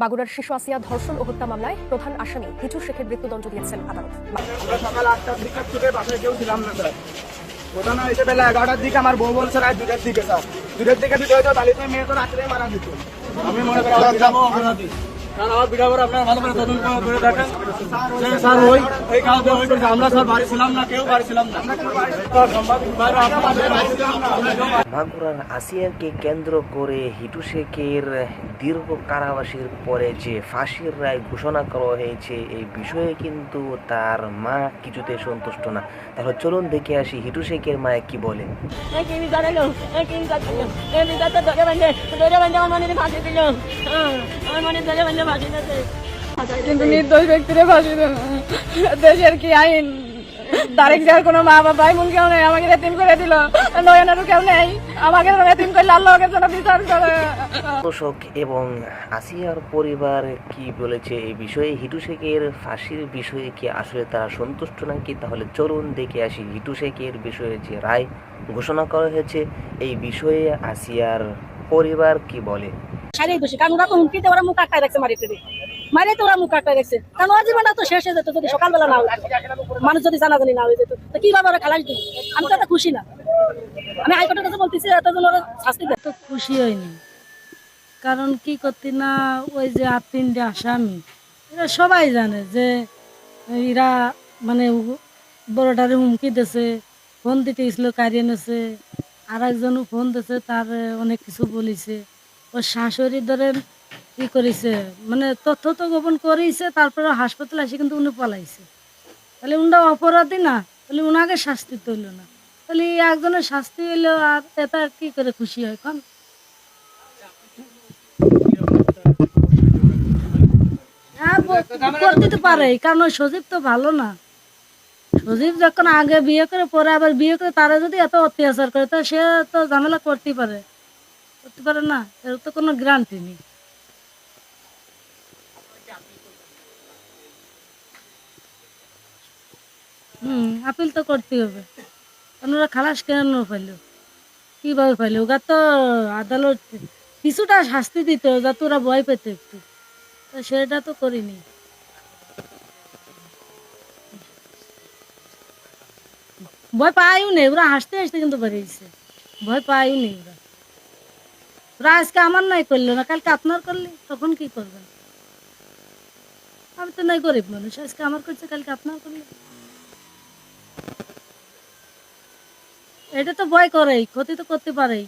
বাগুড়ার শিশু আসিয়া ধর্ষণ ও হত্যা মামলায় প্রধান আসামি হিটু শেখের মৃত্যুদণ্ড দিয়েছেন আদালত। সকাল আটটার কেউ বেলা এগারোটার দিকে আমার দিকে দিকে বালিতে মেয়ে তো রাত্রে মারা আমি মনে করি আবার যাব আমার বিটা করে ভালো করে তদন্ত করে ধরে স্যার ওই এই কাজ ওই করছে আমরা স্যার বাড়ি ছিলাম না কেউ বাড়ি ছিলাম না। কেন্দ্র করে হিটু শেখের দীর্ঘ কারাবাসের পরে যে ফাঁসির রায় ঘোষণা করা হয়েছে এই বিষয়ে কিন্তু তার মা কিছুতে সন্তুষ্ট না। তাহলে চলুন দেখে আসি হিটু শেখের মা কি বলে। আমার মনে ধরে কিন্তু নির্দোষ ব্যক্তিরে ফাঁসি দেশের কি আইন? তারিখ যার কোনো মা বাবা বোন কেউ নেই, আমাকে এতিম করে দিল। নয়নেরও কেউ নেই, আমাকে এতিম করলে আল্লাহকে যেন বিচার করে। দর্শক, এবং আসিয়ার পরিবার কি বলেছে এই বিষয়ে? হিটু শেখের ফাঁসির বিষয়ে কি আসলে তারা সন্তুষ্ট নাকি? তাহলে চলুন দেখে আসি হিটু শেখের বিষয়ে যে রায় ঘোষণা করা হয়েছে। এই বিষয়ে আসিয়ার পরিবার কি বলে? সারি দোষী কারণ ওরা তো হুমকিতে, ওরা মুখ আটকায় রাখছে মারিতে মারে তো ওরা মুখ আটকায় রাখছে। কারণ জীবনটা তো শেষ হয়ে যেত যদি সকালবেলা না হতো মানুষ যদি না হয়ে যেত। তো কীভাবে ওরা খালাস দিত আমি তো খুশি না। আমি হাইকোর্টের কাছে বলতেছি এত জন ওরা শাস্তি দেয়। তো খুশি হয়নি কারণ কি করতে না, ওই যে আর তিনটে আসামি, এরা সবাই জানে যে এরা মানে বড়টারে হুমকি দিছে ফোন দিতে কারিয়ে নেছে আর একজনও ফোন দিছে তার অনেক কিছু বলিছে। ওর শাশুড়ি ধরেন ই করেছে মানে তথ্য তো গোপন করেছে তারপরে হাসপাতালে এসে কিন্তু উনি পলাইছে। তাহলে উনটা অপরাধী না, তাহলে উনাকে শাস্তি তুলল না। তাহলে একজনের শাস্তি হইল আর এটা কি করে খুশি হয় কন হ্যাঁ করতে পারে কারণ সজীব তো ভালো না। সজীব যখন আগে বিয়ে করে, পরে আবার বিয়ে করে, তারা যদি এত অত্যাচার করে, তা সে তো ঝামেলা করতেই পারে। করতে পারে না, এর তো কোনো গ্যারান্টি নেই। হুম আপিল তো করতেই হবে। ওরা খালাস কেন পাইলো কীভাবে পাইলো ওরা তো আদালত কিছুটা শাস্তি দিত যাতে ওরা ভয় পেত একটু। তো সেটা তো করিনি। ভয় পাইও নেই, ওরা হাসতে হাসতে কিন্তু বেরিয়েছে। ভয় পাইও নেই ওরা। ওরা আজকে আমার নাই করল না, কালকে আপনার করলে, তখন কি করবেন আমি তো নাই গরিব মানুষ, আজকে আমার করছে, কালকে আপনার করলে। এটা তো ভয় করেই, ক্ষতি তো করতে পারেই।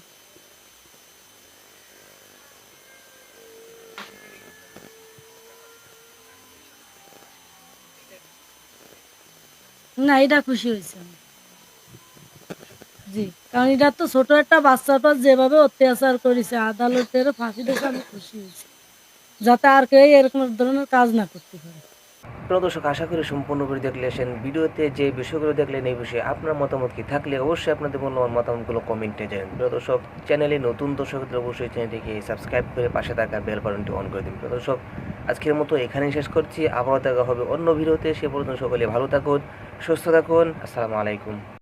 না, এটা খুশি হয়েছে জি। কারণ এটা তো ছোট একটা বাচ্চার পর যেভাবে অত্যাচার করেছে, আদালতের ফাঁসি দেখে আমি খুশি হয়েছি। যাতে আর কেউ এরকম ধরনের কাজ না করতে পারে। দর্শক, আশা করি সম্পূর্ণ করে দেখলেন ভিডিওতে। যে বিষয়গুলো দেখলেন, এই বিষয়ে আপনার মতামত কি থাকলে অবশ্যই আপনাদের মূল্যবান মতামতগুলো কমেন্টে জানান। প্রিয় দর্শক, চ্যানেলে নতুন দর্শকদের অবশ্যই চ্যানেলটিকে সাবস্ক্রাইব করে পাশে থাকা বেল বাটনটি অন করে দিন। প্রিয় দর্শক, আজকের মতো এখানেই শেষ করছি। আবারও দেখা হবে অন্য ভিডিওতে। সে পর্যন্ত সকলে ভালো থাকুন, সুস্থ থাকুন। আসসালামু আলাইকুম।